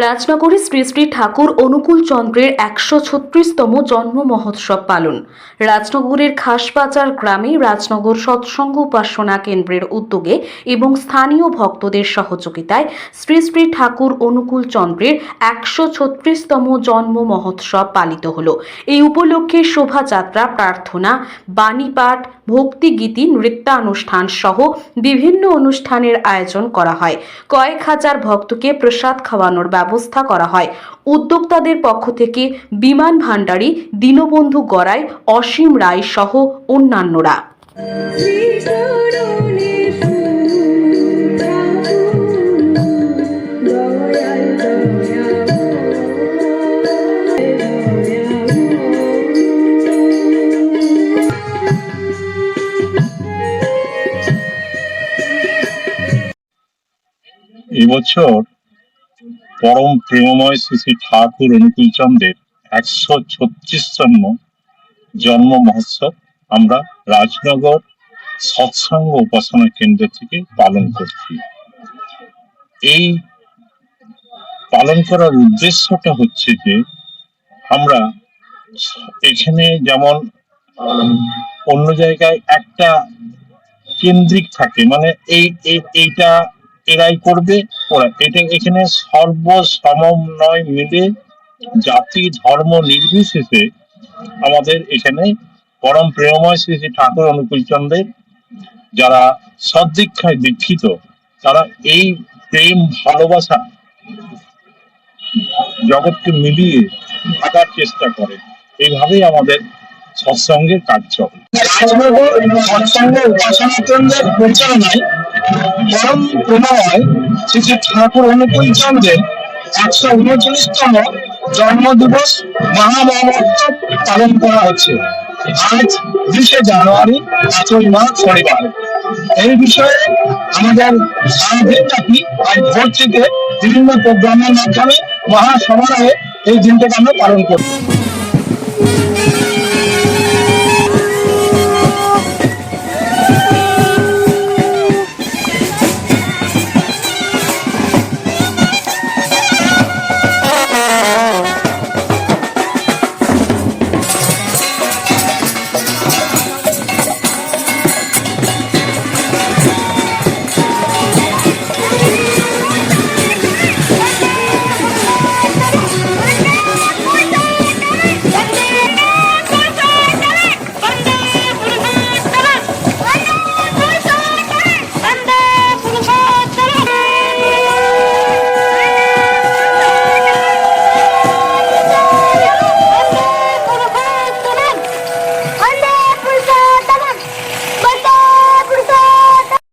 রাজনগরে শ্রী শ্রী ঠাকুর অনুকূল চন্দ্রের একশো ছত্রিশতম জন্ম মহোৎসব পালন। রাজনগরের খাসবাজার গ্রামে রাজনগর সৎসঙ্গ উপাসনা কেন্দ্রের উদ্যোগে এবং স্থানীয় ভক্তদের সহযোগিতায় শ্রী শ্রী ঠাকুর অনুকূল চন্দ্রের একশো ছত্রিশতম জন্ম মহোৎসব পালিত হলো। এই উপলক্ষে শোভাযাত্রা, প্রার্থনা, বাণীপাঠ ভক্তিগীতি, নৃত্যানুষ্ঠান সহ বিভিন্ন অনুষ্ঠানের আয়োজন করা হয়। কয়েক হাজার ভক্তকে প্রসাদ খাওয়ানোর ব্যবস্থা করা হয়। উদ্যোক্তাদের পক্ষ থেকে বিমান ভান্ডারী দীনবন্ধু গড়াই, অসীম রায় সহ অন্যান্যরা। এবছর পরম প্রেমময় শ্রী শ্রী ঠাকুর অনুকূল চন্দ্রের একশো ছত্রিশতম জন্ম মহোৎসব আমরা রাজনগর সৎসঙ্গ উপাসনা কেন্দ্র থেকে পালন করছি। এই পালন করার উদ্দেশ্যটা হচ্ছে যে, আমরা এখানে যেমন অন্য জায়গায় একটা কেন্দ্রিক থাকে মানে এই, এই- এইটা এরাই করবে। ওরা এটা এখানে সর্ব সমন্বয় মিলে জাতি, ধর্ম নির্বিশেষে আমাদের এখানে পরম প্রেমময় শ্রী শ্রী ঠাকুর অনুকূল চন্দ্রের যারা সদ্দীক্ষায় দীক্ষিত, তারা এই প্রেম, ভালোবাসা জগৎকে মিলিয়ে থাকার চেষ্টা করে। এইভাবেই আমাদের সৎসঙ্গের কাজ চলে। রাজনগর সৎসঙ্গ উপাসনা কেন্দ্রের পরম প্রণয় শ্রী শ্রী ঠাকুর অনুকূল চন্দ্রের একশো উনচল্লিশতম জন্মদিবস মহামহোৎসব পালন করা হচ্ছে। আজ বিশে জানুয়ারি পাঁচই মার্চ শনিবার। এই বিষয়ে আমাদের সারাদিনব্যাপী আজ ভোর থেকে বিভিন্ন প্রোগ্রামের মাধ্যমে মহাসমারোহে এই দিনটাকে আমরা পালন করি